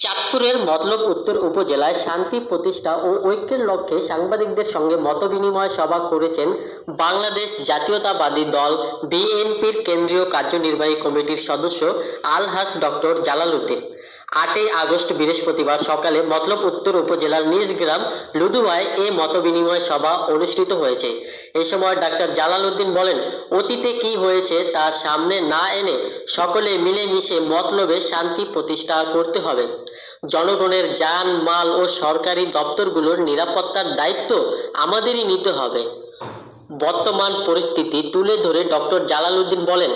চাঁদপুরের মতলব উত্তর উপজেলায় শান্তি প্রতিষ্ঠা ও ঐক্যের লক্ষ্যে সাংবাদিকদের সঙ্গে মতবিনিময় সভা করেছেন বাংলাদেশ জাতীয়তাবাদী দল বিএনপির কেন্দ্রীয় কার্যনির্বাহী কমিটির সদস্য আলহাস ডক্টর জালালউদ্দিন। আটই আগস্ট বৃহস্পতিবার সকালে মতলব উত্তর উপজেলার নিজ গ্রাম লুদুয়ায় এ মতবিনিময় সভা অনুষ্ঠিত হয়েছে। এ সময় ডাক্তার জালালউদ্দিন বলেন, অতীতে কি হয়েছে তা সামনে না এনে সকলে মিলেমিশে মতলবে শান্তি প্রতিষ্ঠা করতে হবে। জনগণের যান, মাল ও সরকারি দপ্তরগুলোর নিরাপত্তার দায়িত্ব আমাদেরই নিতে হবে। বর্তমান পরিস্থিতি তুলে ধরে ডক্টর জালালউদ্দিন বলেন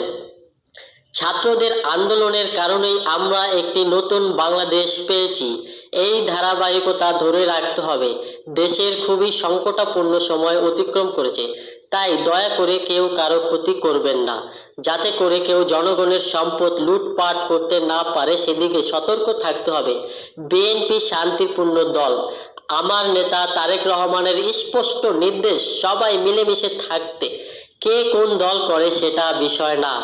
ছাত্রদের আন্দোলনের কারণেই আমরা একটি নতুন বাংলাদেশ পেয়েছি। এই ধারাবাহিকতা ধরে রাখতে হবে। দেশের খুবই সংকটাপূর্ণ সময় অতিক্রম করেছে। তাই দয়া করে কেউ কারও ক্ষতি করবেন না। যাতে করে কেউ জনগণের সম্পদ লুটপাট করতে না পারে, সেদিকে সতর্ক থাকতে হবে। বিএনপি শান্তিপূর্ণ দল। আমার নেতা তারেক রহমানের স্পষ্ট নির্দেশ, সবাই মিলেমিশে থাকতে। কে কোন দল করে সেটা বিষয় না।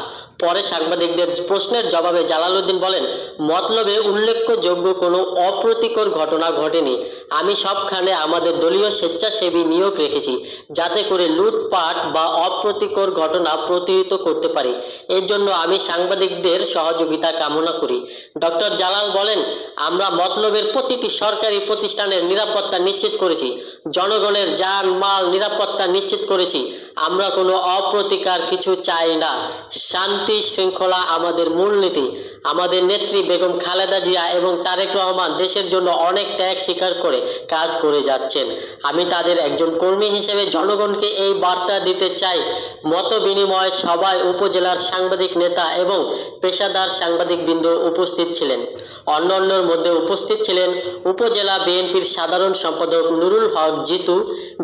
পরে সাংবাদিকদের প্রশ্নের জবাবে জালালউদ্দিন বলেন, মতলবে উল্লেখযোগ্য কোনো অপ্রীতিকর ঘটনা ঘটেনি। আমি সবখানে আমাদের দলীয় স্বেচ্ছাসেবী নিয়োগ রেখেছি, যাতে করে লুটপাট বা অপ্রীতিকর ঘটনা প্রতিহত করতে পারি। এর জন্য আমি সাংবাদিকদের সহযোগিতা কামনা করি। ডক্টর জালাল বলেন, আমরা মতলবের প্রতিটি সরকারি প্রতিষ্ঠানের নিরাপত্তা নিশ্চিত করেছি। জনগণের যান মাল নিরাপত্তা নিশ্চিত করেছি। আমরা কোনো অপ্রতিকার কিছু চাই না। শান্তি শৃঙ্খলা আমাদের মূলনীতি। আমাদের নেত্রী বেগম খালেদা জিয়া এবং তারেক রহমান দেশের জন্য অনেক ত্যাগ স্বীকার করে কাজ করে যাচ্ছেন। আমি তাদের একজন কর্মী হিসেবে জনগণকে এই বার্তা দিতে চাই। মত বিনিময় সভায় উপজেলার সাংবাদিক নেতা এবং পেশাদার সাংবাদিকবৃন্দ উপস্থিত ছিলেন। অন্যান্যর মধ্যে উপস্থিত ছিলেন উপজেলা বিএনপির সাধারণ সম্পাদক নুরুল হক জিতু,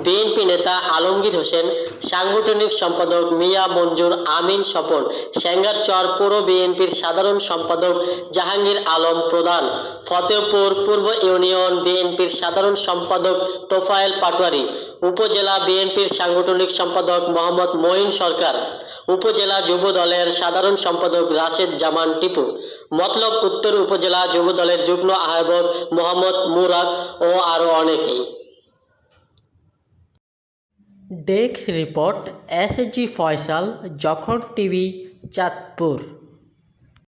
বিএনপি নেতা আলমগীর হোসেন, সাংগঠনিক সম্পাদক মিয়া মঞ্জুর, আমিন স্বপন, সেঙ্গারচর পৌর বিএনপির সাধারণ সম্পাদক জাহাঙ্গীর আলম প্রধান। ফতেহপুর পূর্ব ইউনিয়ন বিএনপির সাধারণ সম্পাদক তোফায়েল পাটোয়ারি। উপজেলা বিএনপির সাংগঠনিক সম্পাদক মোহাম্মদ মঈন সরকার। উপজেলা যুব দলের সাধারণ সম্পাদক রাশেদ জামান টিপু। মতলব উত্তর উপজেলা যুব দলের যুগ্ম আহ্বায়ক মোহাম্মদ মুরাদ ও আরও অনেকেই। Desk report S G Faisal যখন টিভি, চাঁদপুর।